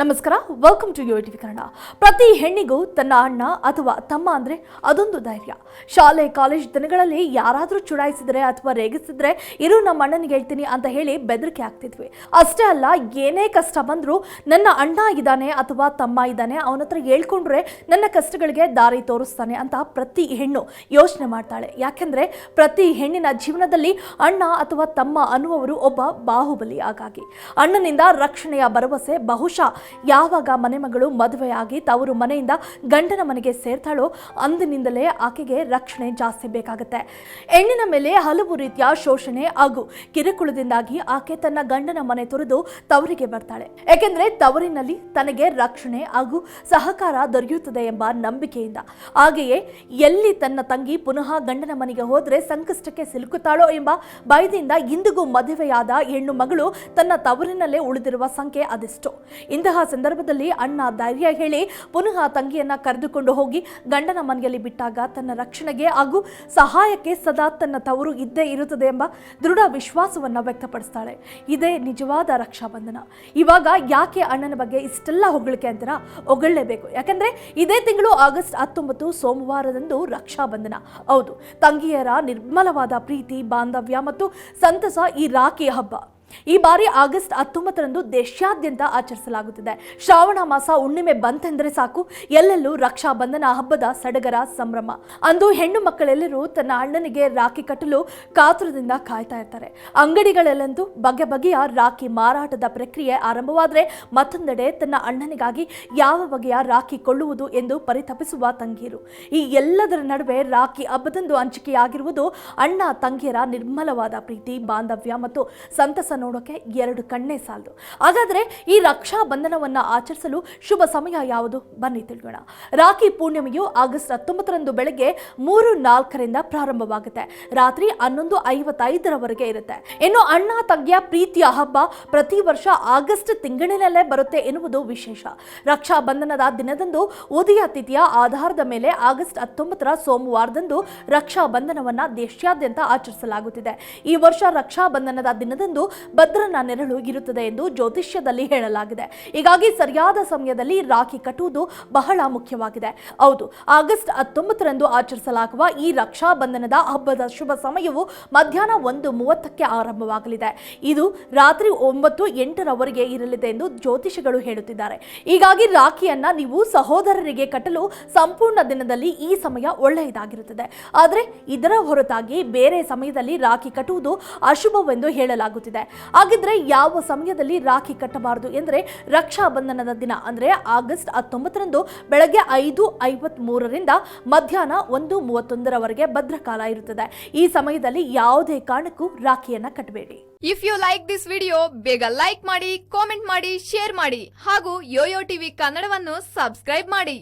ನಮಸ್ಕಾರ welcome to Yo TV Kannada. ಪ್ರತಿ ಹೆಣ್ಣಿಗೂ ತನ್ನ ಅಣ್ಣ ಅಥವಾ ತಮ್ಮ ಅಂದರೆ ಅದೊಂದು ಧೈರ್ಯ. ಶಾಲೆ ಕಾಲೇಜ್ ದಿನಗಳಲ್ಲಿ ಯಾರಾದರೂ ಚುಡಾಯಿಸಿದರೆ ಅಥವಾ ರೇಗಿಸಿದ್ರೆ ಇರು, ನಮ್ಮ ಅಣ್ಣನಿಗೆ ಹೇಳ್ತೀನಿ ಅಂತ ಹೇಳಿ ಬೆದರಿಕೆ ಆಗ್ತಿದ್ವಿ ಅಷ್ಟೇ ಅಲ್ಲ, ಏನೇ ಕಷ್ಟ ಬಂದರೂ ನನ್ನ ಅಣ್ಣ ಇದ್ದಾನೆ ಅಥವಾ ತಮ್ಮ ಇದ್ದಾನೆ, ಅವನ ಹತ್ರ ಹೇಳ್ಕೊಂಡ್ರೆ ನನ್ನ ಕಷ್ಟಗಳಿಗೆ ದಾರಿ ತೋರಿಸ್ತಾನೆ ಅಂತ ಪ್ರತಿ ಹೆಣ್ಣು ಯೋಚನೆ ಮಾಡ್ತಾಳೆ. ಯಾಕೆಂದರೆ ಪ್ರತಿ ಹೆಣ್ಣಿನ ಜೀವನದಲ್ಲಿ ಅಣ್ಣ ಅಥವಾ ತಮ್ಮ ಅನ್ನುವರು ಒಬ್ಬ ಬಾಹುಬಲಿ ಹಾಗಾಗಿ ಅಣ್ಣನಿಂದ ರಕ್ಷಣೆಯ ಭರವಸೆ ಬಹುಶಃ ಯಾವಾಗ ಮನೆ ಮಗಳು ಮದುವೆಯಾಗಿ ತವರು ಮನೆಯಿಂದ ಗಂಡನ ಮನೆಗೆ ಸೇರ್ತಾಳೋ ಅಂದಿನಿಂದಲೇ ಆಕೆಗೆ ರಕ್ಷಣೆ ಜಾಸ್ತಿ ಬೇಕಾಗುತ್ತೆ. ಹೆಣ್ಣಿನ ಮೇಲೆ ಹಲವು ರೀತಿಯ ಶೋಷಣೆ ಹಾಗೂ ಕಿರುಕುಳದಿಂದಾಗಿ ಆಕೆ ತನ್ನ ಗಂಡನ ಮನೆ ತೊರೆದು ತವರಿಗೆ ಬರ್ತಾಳೆ. ಯಾಕೆಂದ್ರೆ ತವರಿನಲ್ಲಿ ತನಗೆ ರಕ್ಷಣೆ ಹಾಗೂ ಸಹಕಾರ ದೊರೆಯುತ್ತದೆ ಎಂಬ ನಂಬಿಕೆಯಿಂದ. ಹಾಗೆಯೇ ಎಲ್ಲಿ ತನ್ನ ತಂಗಿ ಪುನಃ ಗಂಡನ ಮನೆಗೆ ಹೋದ್ರೆ ಸಂಕಷ್ಟಕ್ಕೆ ಸಿಲುಕುತ್ತಾಳೋ ಎಂಬ ಭಯದಿಂದ ಇಂದಿಗೂ ಮದುವೆಯಾದ ಹೆಣ್ಣು ಮಗಳು ತನ್ನ ತವರಿನಲ್ಲೇ ಉಳಿದಿರುವ ಸಂಖ್ಯೆ ಅದೆಷ್ಟು ಇಂತಹ ಸಂದರ್ಭದಲ್ಲಿ ಅಣ್ಣ ಧೈರ್ಯ ಹೇಳಿ ಪುನಃ ತಂಗಿಯನ್ನ ಕರೆದುಕೊಂಡು ಹೋಗಿ ಗಂಡನ ಮನೆಯಲ್ಲಿ ಬಿಟ್ಟಾಗ ತನ್ನ ರಕ್ಷಣೆಗೆ ಹಾಗೂ ಸಹಾಯಕ್ಕೆ ಸದಾ ತನ್ನ ತವರು ಇದ್ದೇ ಇರುತ್ತದೆ ಎಂಬ ದೃಢ ವಿಶ್ವಾಸವನ್ನ ವ್ಯಕ್ತಪಡಿಸ್ತಾಳೆ. ಇದೇ ನಿಜವಾದ ರಕ್ಷಾಬಂಧನ. ಇವಾಗ ಯಾಕೆ ಅಣ್ಣನ ಬಗ್ಗೆ ಇಷ್ಟೆಲ್ಲ ಹೊಗಳಿಕೆ ಅಂತೀರಾ? ಹೊಗಳಲೇಬೇಕು. ಯಾಕಂದ್ರೆ ಇದೇ ತಿಂಗಳು ಆಗಸ್ಟ್ ಹತ್ತೊಂಬತ್ತು ಸೋಮವಾರದಂದು ರಕ್ಷಾಬಂಧನ. ಹೌದು, ತಂಗಿಯರ ನಿರ್ಮಲವಾದ ಪ್ರೀತಿ, ಬಾಂಧವ್ಯ ಮತ್ತು ಸಂತಸ ಈ ರಾಖಿ ಹಬ್ಬ. ಈ ಬಾರಿ ಆಗಸ್ಟ್ ಹತ್ತೊಂಬತ್ತರಂದು ದೇಶಾದ್ಯಂತ ಆಚರಿಸಲಾಗುತ್ತಿದೆ. ಶ್ರಾವಣ ಮಾಸ ಹುಣ್ಣಿಮೆ ಬಂತೆಂದರೆ ಸಾಕು. ಎಲ್ಲೆಲ್ಲೂ ರಕ್ಷಾಬಂಧನ ಹಬ್ಬದ ಸಡಗರ ಸಂಭ್ರಮ. ಅಂದು ಹೆಣ್ಣು ಮಕ್ಕಳೆಲ್ಲರೂ ತನ್ನ ಅಣ್ಣನಿಗೆ ರಾಖಿ ಕಟ್ಟಲು ಕಾತುರದಿಂದ ಕಾಯ್ತಾ ಇರ್ತಾರೆ. ಅಂಗಡಿಗಳಲ್ಲಂತೂ ಬಗೆ ಬಗೆಯ ರಾಖಿ ಮಾರಾಟದ ಪ್ರಕ್ರಿಯೆ ಆರಂಭವಾದರೆ ಮತ್ತೊಂದೆಡೆ ತನ್ನ ಅಣ್ಣನಿಗಾಗಿ ಯಾವ ಬಗೆಯ ರಾಖಿ ಕೊಳ್ಳುವುದು ಎಂದು ಪರಿತಪಿಸುವ ತಂಗಿಯರು ಈ ಎಲ್ಲದರ ನಡುವೆ ರಾಖಿ ಹಬ್ಬದಂದು ಹಂಚಿಕೆಯಾಗಿರುವುದು ಅಣ್ಣ ತಂಗಿಯರ ನಿರ್ಮಲವಾದ ಪ್ರೀತಿ, ಬಾಂಧವ್ಯ ಮತ್ತು ಸಂತಸ ನೋಡೋಕೆ ಎರಡು ಕಣ್ಣೇ ಸಾಲದು. ಹಾಗಾದರೆ ಈ ರಕ್ಷಾ ಬಂಧನವನ್ನ ಆಚರಿಸಲು ಶುಭ ಸಮಯ ಯಾವುದು? ಬನ್ನಿ ತಿಳ್ಕೋಣ ರಾಖಿ ಪೂರ್ಣಿಮೆಯು ಆಗಸ್ಟ್ ಹತ್ತೊಂಬತ್ತರಂದು ಬೆಳಗ್ಗೆ ಮೂರು ನಾಲ್ಕರಿಂದ ಪ್ರಾರಂಭವಾಗುತ್ತೆ. ರಾತ್ರಿ ಹನ್ನೊಂದು ಐವತ್ತೈದರವರೆಗೆ ಇರುತ್ತೆ. ಇನ್ನು ಅಣ್ಣ, ತಂಗಿಯ ಪ್ರೀತಿಯ ಹಬ್ಬ ಪ್ರತಿ ವರ್ಷ ಆಗಸ್ಟ್ ತಿಂಗಳಿನಲ್ಲೇ ಬರುತ್ತೆ ಎನ್ನುವುದು ವಿಶೇಷ. ರಕ್ಷಾ ಬಂಧನದ ದಿನದಂದು ಉದಯ ತಿಥಿಯ ಆಧಾರದ ಮೇಲೆ ಆಗಸ್ಟ್ ಹತ್ತೊಂಬತ್ತರ ಸೋಮವಾರದಂದು ರಕ್ಷಾ ಬಂಧನವನ್ನ ದೇಶಾದ್ಯಂತ ಆಚರಿಸಲಾಗುತ್ತಿದೆ. ಈ ವರ್ಷ ರಕ್ಷಾ ಬಂಧನದ ದಿನದಂದು ಭದ್ರನ ನೆರಳು ಇರುತ್ತದೆ ಎಂದು ಜ್ಯೋತಿಷ್ಯದಲ್ಲಿ ಹೇಳಲಾಗಿದೆ. ಹೀಗಾಗಿ ಸರಿಯಾದ ಸಮಯದಲ್ಲಿ ರಾಖಿ ಕಟ್ಟುವುದು ಬಹಳ ಮುಖ್ಯವಾಗಿದೆ. ಹೌದು, ಆಗಸ್ಟ್ ಹತ್ತೊಂಬತ್ತರಂದು ಆಚರಿಸಲಾಗುವ ಈ ರಕ್ಷಾ ಬಂಧನದ ಹಬ್ಬದ ಶುಭ ಸಮಯವು ಮಧ್ಯಾಹ್ನ ಒಂದು ಮೂವತ್ತಕ್ಕೆ ಆರಂಭವಾಗಲಿದೆ. ಇದು ರಾತ್ರಿ ಒಂಬತ್ತು ಎಂಟರವರೆಗೆ ಇರಲಿದೆ ಎಂದು ಜ್ಯೋತಿಷಿಗಳು ಹೇಳುತ್ತಿದ್ದಾರೆ. ಹೀಗಾಗಿ ರಾಖಿಯನ್ನ ನೀವು ಸಹೋದರರಿಗೆ ಕಟ್ಟಲು ಸಂಪೂರ್ಣ ದಿನದಲ್ಲಿ ಈ ಸಮಯ ಒಳ್ಳೆಯದಾಗಿರುತ್ತದೆ. ಆದರೆ ಇದರ ಹೊರತಾಗಿ ಬೇರೆ ಸಮಯದಲ್ಲಿ ರಾಖಿ ಕಟ್ಟುವುದು ಅಶುಭವೆಂದು ಹೇಳಲಾಗುತ್ತಿದೆ. ಹಾಗಿದ್ರೆ ಯಾವ ಸಮಯದಲ್ಲಿ ರಾಖಿ ಕಟ್ಟಬಾರದು ಎಂದರೆ ರಕ್ಷಾ ಬಂಧನದ ದಿನ, ಅಂದ್ರೆ ಆಗಸ್ಟ್ ಹತ್ತೊಂಬತ್ತರಂದು ಬೆಳಗ್ಗೆ ಐದು ಐವತ್ತ್ ಮೂರರಿಂದ ಮಧ್ಯಾಹ್ನ ಒಂದು ಮೂವತ್ತೊಂದರವರೆಗೆ ಭದ್ರಕಾಲ ಇರುತ್ತದೆ. ಈ ಸಮಯದಲ್ಲಿ ಯಾವುದೇ ಕಾರಣಕ್ಕೂ ರಾಖಿಯನ್ನು ಕಟ್ಟಬೇಡಿ. If you like this video ಬೇಗ ಲೈಕ್ ಮಾಡಿ ಕಾಮೆಂಟ್ ಮಾಡಿ ಶೇರ್ ಮಾಡಿ ಹಾಗೂ ಯೋಯೋ ಟಿವಿ ಕನ್ನಡವನ್ನು ಸಬ್ಸ್ಕ್ರೈಬ್ ಮಾಡಿ.